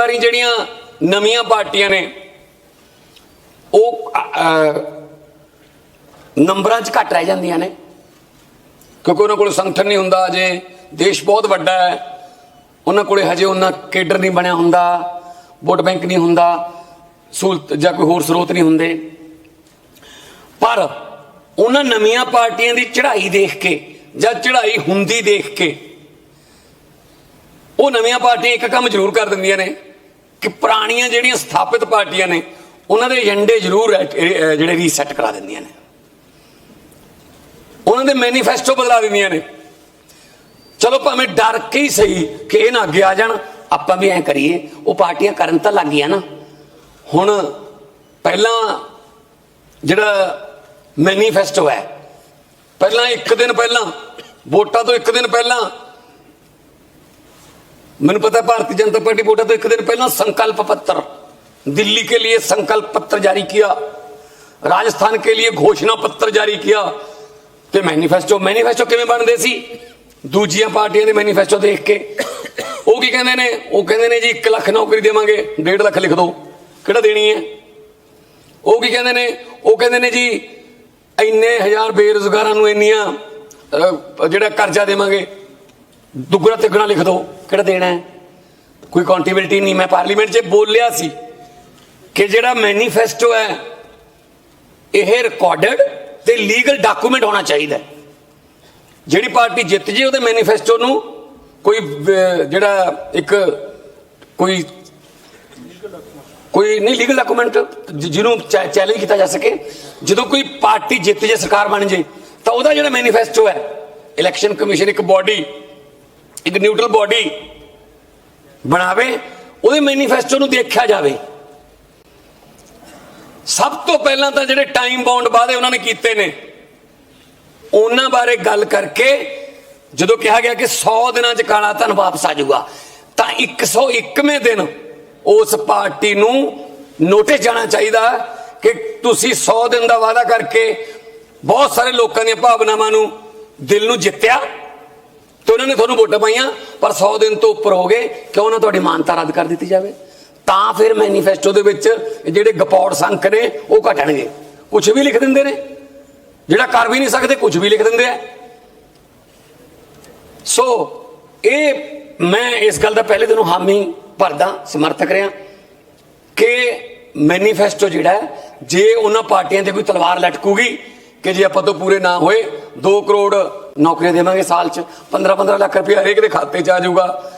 ਵਾਰੀ ਜਿਹੜੀਆਂ ਨਵੀਆਂ ਪਾਰਟੀਆਂ ਨੇ, ਉਹ ਨੰਬਰਾਂ 'ਚ ਘੱਟ ਰਹਿ ਜਾਂਦੀਆਂ ਨੇ। ਕਿਉਂਕਿ ਉਹਨਾਂ ਕੋਲ ਸੰਗਠਨ ਨਹੀਂ ਹੁੰਦਾ ਅਜੇ ਦੇਸ਼ ਬਹੁਤ ਵੱਡਾ ਹੈ, ਉਹਨਾਂ ਕੋਲੇ ਹਜੇ ਉਹਨਾਂ ਕੇਡਰ ਨਹੀਂ ਬਣਿਆ ਹੁੰਦਾ, ਵੋਟ ਬੈਂਕ ਨਹੀਂ ਹੁੰਦਾ, ਸਹੂਲਤ ਜਾਂ ਕੋਈ ਹੋਰ ਸਰੋਤ ਨਹੀਂ ਹੁੰਦੇ। ਪਰ ਉਹਨਾਂ ਨਵੀਆਂ ਪਾਰਟੀਆਂ ਦੀ ਚੜ੍ਹਾਈ ਦੇਖ ਕੇ ਜਾਂ ਚੜ੍ਹਾਈ ਹੁੰਦੀ ਦੇਖ ਕੇ, ਉਹ ਨਵੀਆਂ ਪਾਰਟੀਆਂ ਇੱਕ ਕੰਮ ਜ਼ਰੂਰ ਕਰ ਦਿੰਦੀਆਂ ਨੇ। ਕਿ ਪੁਰਾਣੀਆਂ ਜਿਹੜੀਆਂ ਸਥਾਪਿਤ ਪਾਰਟੀਆਂ ਨੇ, ਉਹਨਾਂ ਦੇ ਏਜੰਡੇ ਜ਼ਰੂਰ ਜਿਹੜੇ ਰੀਸੈਟ ਕਰਾ ਦਿੰਦੀਆਂ ਨੇ। ਉਹਨਾਂ ਦੇ ਮੈਨੀਫੈਸਟੋ ਬਦਲਾ ਦਿੰਦੀਆਂ ਨੇ। ਚਲੋ ਭਾਵੇਂ ਡਰ ਕੇ ਹੀ ਸਹੀ ਕਿ ਇਹ ਨਾ ਅੱਗੇ ਆ ਜਾਣ, ਆਪਾਂ ਵੀ ਐਂ ਕਰੀਏ, ਉਹ ਪਾਰਟੀਆਂ ਕਰਨ ਤਾਂ ਲੱਗ ਗਈਆਂ ਨਾ। ਹੁਣ ਪਹਿਲਾਂ ਜਿਹੜਾ ਮੈਨੀਫੈਸਟੋ ਹੈ, ਪਹਿਲਾਂ ਇੱਕ ਦਿਨ ਪਹਿਲਾਂ, ਵੋਟਾਂ ਤੋਂ ਇੱਕ ਦਿਨ ਪਹਿਲਾਂ ਮੈਨੂੰ ਪਤਾ है भारतीय जनता पार्टी वोटा तो एक दिन पहला संकल्प पत्र दिल्ली के लिए संकल्प पत्र जारी किया राजस्थान के लिए घोषणा पत्र जारी किया ਤੇ ਮੈਨੀਫੈਸਟੋ ਮੈਨੀਫੈਸਟੋ ਕਿਵੇਂ ਬਣਦੇ ਸੀ ਦੂਜੀਆਂ ਪਾਰਟੀਆਂ ਦੇ ਮੈਨੀਫੈਸਟੋ ਦੇਖ ਕੇ ਉਹ ਕੀ ਕਹਿੰਦੇ ਨੇ ਉਹ ਕਹਿੰਦੇ ਨੇ ਜੀ 1 ਲੱਖ ਨੌਕਰੀ ਦੇਵਾਂਗੇ 1.5 ਲੱਖ ਲਿਖ ਦਿਓ ਕਿਹੜਾ ਦੇਣੀ ਹੈ ਉਹ ਕੀ ਕਹਿੰਦੇ ਨੇ ਉਹ ਕਹਿੰਦੇ ਨੇ ਜੀ ਇੰਨੇ ਹਜ਼ਾਰ ਬੇਰੁਜ਼ਗਾਰਾਂ ਨੂੰ ਇੰਨੀਆਂ ਅਹ, ਜਿਹੜਾ ਕਰਜ਼ਾ ਦੇਵਾਂਗੇ ਦੁੱਗਣਾ ਤਿੱਗਣਾ ਲਿਖ ਦਿਓ ਕਿਹੜਾ ਦੇਣਾ ਹੈ। ਕੋਈ ਕਾਉਂਟੇਬਿਲਟੀ ਨਹੀਂ। ਮੈਂ ਪਾਰਲੀਮੈਂਟ 'ਚ ਬੋਲਿਆ ਸੀ ਕਿ ਜਿਹੜਾ ਮੈਨੀਫੈਸਟੋ ਹੈ, ਇਹ ਰਿਕਾਰਡਡ ਤੇ ਲੀਗਲ ਡਾਕੂਮੈਂਟ ਹੋਣਾ ਚਾਹੀਦਾ ਜਿਹੜੀ ਪਾਰਟੀ ਜਿੱਤ ਜੇ ਉਹਦੇ ਮੈਨੀਫੈਸਟੋ ਨੂੰ ਕੋਈ ਜਿਹੜਾ ਇੱਕ ਕੋਈ ਕੋਈ ਨਹੀਂ ਲੀਗਲ ਡਾਕੂਮੈਂਟ ਜਿਹਨੂੰ ਚੈਲੰਜ ਕੀਤਾ ਜਾ ਸਕੇ। ਜਦੋਂ ਕੋਈ ਪਾਰਟੀ ਜਿੱਤ ਜੇ, ਸਰਕਾਰ ਬਣ ਜੇ, ਤਾਂ ਉਹਦਾ ਜਿਹੜਾ ਮੈਨੀਫੈਸਟੋ ਹੈ ਇਲੈਕਸ਼ਨ ਕਮਿਸ਼ਨ ਇੱਕ ਬਾਡੀ ਇੱਕ ਨਿਊਟਰਲ ਬਾਡੀ ਬਣਾਵੇ, ਉਹਦੇ ਮੈਨੀਫੈਸਟੋ ਨੂੰ ਦੇਖਿਆ ਜਾਵੇ। ਸਭ ਤੋਂ ਪਹਿਲਾਂ ਤਾਂ ਜਿਹੜੇ ਟਾਈਮ ਬਾਉਂਡ ਵਾਅਦੇ ਉਹਨਾਂ ਨੇ ਕੀਤੇ ਨੇ, ਉਹਨਾਂ ਬਾਰੇ ਗੱਲ ਕਰਕੇ ਜਦੋਂ ਕਿਹਾ ਗਿਆ ਕਿ 100 ਦਿਨਾਂ 'ਚ ਕਾਲਾ ਧਨ ਵਾਪਸ ਆ ਜਾਊਗਾ, ਤਾਂ 101ਵੇਂ ਦਿਨ ਉਸ ਪਾਰਟੀ ਨੂੰ ਨੋਟਿਸ ਜਾਣਾ ਚਾਹੀਦਾ ਕਿ ਤੁਸੀਂ 100 ਦਿਨ ਦਾ ਵਾਅਦਾ ਕਰਕੇ ਬਹੁਤ ਸਾਰੇ ਲੋਕਾਂ ਦੀਆਂ ਭਾਵਨਾਵਾਂ ਨੂੰ ਦਿਲ ਨੂੰ ਜਿੱਤਿਆ। ਤੇ ਉਹਨਾਂ ਨੇ ਤੁਹਾਨੂੰ ਵੋਟਾਂ ਪਾਈਆਂ, ਪਰ 100 ਦਿਨ ਤੋਂ ਉੱਪਰ ਹੋ ਗਏ, ਕਿਉਂ ਨਾ ਤੁਹਾਡੀ ਮਾਨਤਾ ਰੱਦ ਕਰ ਦਿੱਤੀ ਜਾਵੇ? ਤਾਂ ਫਿਰ ਮੈਨੀਫੈਸਟੋ ਦੇ ਵਿੱਚ ਜਿਹੜੇ ਗਪੌੜ ਸੰਖ ਨੇ, ਉਹ ਘਟਣਗੇ ਕੁਝ ਵੀ ਲਿਖ ਦਿੰਦੇ ਨੇ। ਜਿਹੜਾ ਕਰ ਵੀ ਨਹੀਂ ਸਕਦੇ ਕੁਝ ਵੀ ਲਿਖ ਦਿੰਦੇ ਆ। ਸੋ ਇਹ ਮੈਂ ਇਸ ਗੱਲ ਦਾ ਪਹਿਲੇ ਦਿਨੋਂ ਹਾਮੀ ਭਰਦਾ, ਸਮਰਥਕ ਰਿਹਾ, ਕਿ ਮੈਨੀਫੈਸਟੋ ਜਿਹੜਾ ਜੇ ਉਹਨਾਂ ਪਾਰਟੀਆਂ ਤੇ ਕੋਈ ਤਲਵਾਰ ਲਟਕੂਗੀ, ਕਿ ਜੇ ਆਪਾਂ ਤੋਂ ਪੂਰੇ ਨਾ ਹੋਏ 2 ਕਰੋੜ ਨੌਕਰੀਆਂ ਦੇਵਾਂਗੇ ਸਾਲ 'ਚ। 15 15 ਲੱਖ ਰੁਪਏ ਹਰੇਕ ਦੇ ਖਾਤੇ 'ਚ ਆ ਜਾਊਗਾ।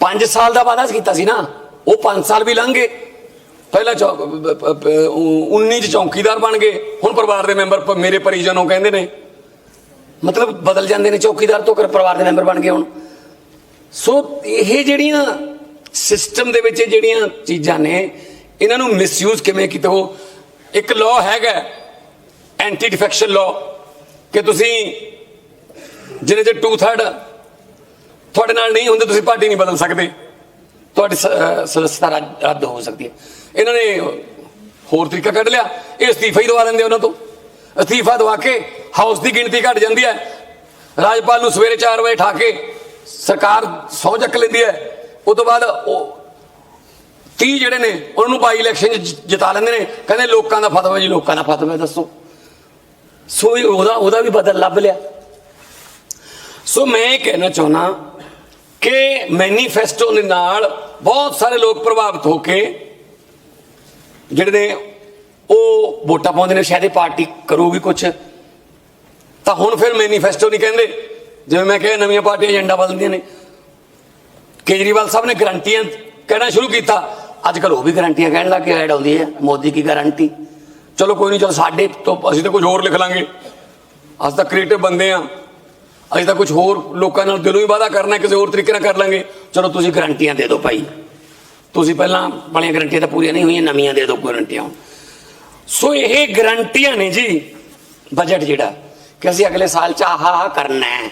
5 ਸਾਲ ਦਾ ਵਾਅਦਾ ਕੀਤਾ ਸੀ ਨਾ, ਉਹ 5 ਸਾਲ ਵੀ ਲੰਘ। ਗਏ ਪਹਿਲਾਂ ਚੌ- ਪ- 19 ਚ ਚੌਕੀਦਾਰ ਬਣ ਗਏ। ਹੁਣ ਪਰਿਵਾਰ ਦੇ ਮੈਂਬਰ ਮੇਰੇ ਪਰਿਜਨ ਉਹ ਕਹਿੰਦੇ ਨੇ। ਮਤਲਬ ਬਦਲ ਜਾਂਦੇ ਨੇ ਚੌਕੀਦਾਰ ਤੋਂ ਕਰ ਪਰਿਵਾਰ ਦੇ ਮੈਂਬਰ ਬਣ ਗਏ ਹੁਣ। ਸੋ ਇਹ ਜਿਹੜੀਆਂ ਸਿਸਟਮ ਦੇ ਵਿੱਚ ਇਹ ਜਿਹੜੀਆਂ ਚੀਜ਼ਾਂ ਨੇ, ਇਹਨਾਂ ਨੂੰ ਮਿਸਯੂਜ਼ ਕਿਵੇਂ ਕੀਤਾ ਹੋ? ਇੱਕ ਲਾਅ ਹੈਗਾ ਐਂਟੀ ਡਿਫੈਕਸ਼ਨ ਲਾਅ ਕਿ ਤੁਸੀਂ ਜਿਹੜੇ ਜੇ 2/3 ਤੁਹਾਡੇ ਨਾਲ ਨਹੀਂ ਹੁੰਦੇ, ਤੁਸੀਂ ਪਾਰਟੀ ਨਹੀਂ ਬਦਲ ਸਕਦੇ। ਤੁਹਾਡੀ ਸ- ਅਹ ਰੱਦ ਰੱਦ ਹੋ ਸਕਦੀ ਹੈ। ਇਹਨਾਂ ਨੇ ਹੋਰ ਤਰੀਕਾ ਕੱਢ ਲਿਆ। ਇਹ ਅਸਤੀਫਾ ਹੀ ਦਵਾ ਦਿੰਦੇ ਉਹਨਾਂ ਤੋਂ। ਅਸਤੀਫਾ ਦਵਾ ਕੇ ਹਾਊਸ ਦੀ ਗਿਣਤੀ ਘਟ ਜਾਂਦੀ ਹੈ। ਰਾਜਪਾਲ ਨੂੰ ਸਵੇਰੇ 4 ਵਜੇ ਠਾ ਕੇ ਸਰਕਾਰ ਸੌ ਚੱਕ ਲੈਂਦੀ ਹੈ। ਉਸ ਤੋਂ ਬਾਅਦ ਉਹ 30 ਜਿਹੜੇ ਨੇ, ਉਹਨਾਂ ਨੂੰ ਬਾਈ ਇਲੈਕਸ਼ਨ 'ਚ ਜਿਤਾ ਲੈਂਦੇ ਨੇ। ਕਹਿੰਦੇ ਲੋਕਾਂ ਦਾ ਫਤਵਾ ਜੀ, ਲੋਕਾਂ ਦਾ ਫਤਵਾ, ਦੱਸੋ। ਸੋ ਉਹਦਾ ਉਹਦਾ ਵੀ ਬਦਲ ਲੱਭ ਲਿਆ। ਸੋ ਮੈਂ ਇਹ ਕਹਿਣਾ ਚਾਹੁੰਦਾ ਕਿ ਮੈਨੀਫੈਸਟੋ ਦੇ ਨਾਲ ਬਹੁਤ ਸਾਰੇ ਲੋਕ ਪ੍ਰਭਾਵਿਤ ਹੋ ਕੇ ਜਿਹੜੇ ਨੇ ਉਹ ਵੋਟਾਂ ਪਾਉਂਦੇ ਨੇ, ਸ਼ਾਇਦ ਇਹ ਪਾਰਟੀ ਕਰੂਗੀ ਕੁਝ ਤਾਂ ਹੁਣ ਫਿਰ ਮੈਨੀਫੈਸਟੋ ਨਹੀਂ ਕਹਿੰਦੇ। ਜਿਵੇਂ ਮੈਂ ਕਿਹਾ ਨਵੀਆਂ ਪਾਰਟੀਆਂ ਏਜੰਡਾ ਬਦਲਦੀਆਂ ਨੇ। ਕੇਜਰੀਵਾਲ ਸਾਹਿਬ ਨੇ ਗਰੰਟੀਆਂ ਕਹਿਣਾ ਸ਼ੁਰੂ ਕੀਤਾ। ਅੱਜ ਕੱਲ ਉਹ ਵੀ ਗਰੰਟੀਆਂ ਕਹਿਣ ਲੱਗ ਕੇ ਐਡ ਆਉਂਦੀ ਹੈ। ਮੋਦੀ ਕੀ ਗਾਰੰਟੀ? ਚਲੋ ਕੋਈ ਨਹੀਂ, ਚਲੋ ਸਾਡੇ ਤੋਂ ਅਸੀਂ ਤਾਂ ਕੁਝ ਹੋਰ ਲਿਖ ਲਾਂਗੇ। ਅਸੀਂ ਤਾਂ ਕ੍ਰੀਏਟਿਵ ਬੰਦੇ ਆ ਅਸੀਂ ਤਾਂ ਕੁਝ ਹੋਰ ਲੋਕਾਂ ਨਾਲ ਦਿਲੋਂ ਹੀ ਵਾਅਦਾ ਕਰਨਾ, ਕਿਸੇ ਹੋਰ ਤਰੀਕੇ ਨਾਲ ਕਰ ਲਾਂਗੇ। ਚਲੋ ਤੁਸੀਂ ਗਰੰਟੀਆਂ ਦੇ ਦਿਓ ਭਾਈ। ਤੁਸੀਂ ਪਹਿਲਾਂ ਵਾਲੀਆਂ ਗਰੰਟੀਆਂ ਤਾਂ ਪੂਰੀਆਂ ਨਹੀਂ ਹੋਈਆਂ, ਨਵੀਆਂ ਦੇ ਦਿਓ ਗਰੰਟੀਆਂ ਸੋ ਇਹ ਗਰੰਟੀਆਂ ਨੇ ਜੀ ਬਜਟ ਜਿਹੜਾ, ਕਿ ਅਸੀਂ ਅਗਲੇ ਸਾਲ ਚ ਆਹ ਆਹ ਕਰਨਾ ਹੈ।